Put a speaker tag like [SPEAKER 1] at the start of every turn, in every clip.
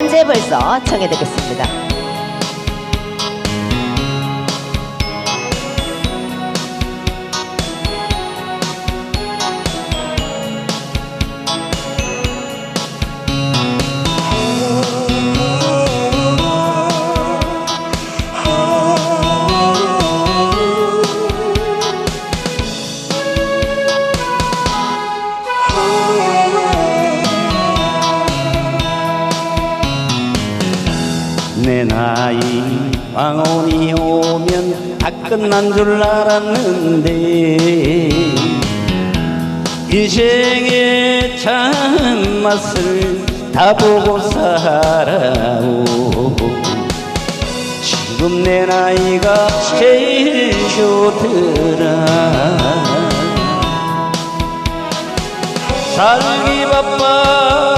[SPEAKER 1] 언제 벌써 청해 듣겠습니다.
[SPEAKER 2] 내 나이. 황혼이 오면 다 끝난 줄 알았는데 인생의 참맛을 다 보고 살아오. 지금 내 나이가 제일 좋더라. 살기 바빠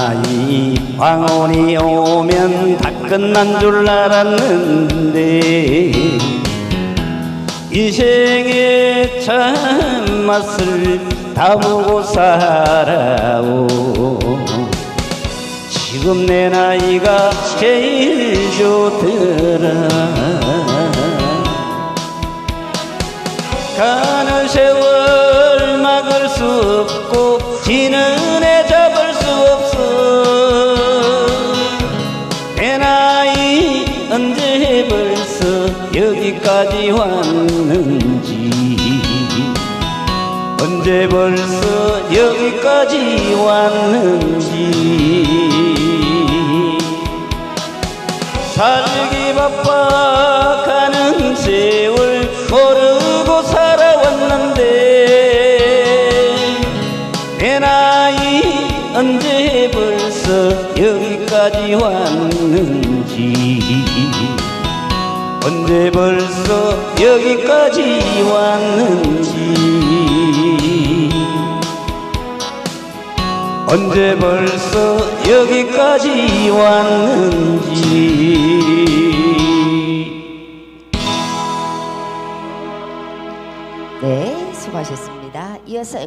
[SPEAKER 2] 나이 황혼이 오면 다 끝난 줄 알았는데 인생의 참맛을 다 보고 살아오. 지금 내 나이가 제일 좋더라. 가는 세월 막을 수 없고 지는 여기까지 왔는지. 언제 벌써 여기까지 왔는지. 살기 바빠 가는 세월 모르고 살아왔는데 내 나이 언제 벌써 여기까지 왔는지 언제 벌써 여기까지 왔는지. 언제 벌써 여기까지 왔는지.
[SPEAKER 1] 네, 수고하셨습니다. 이어서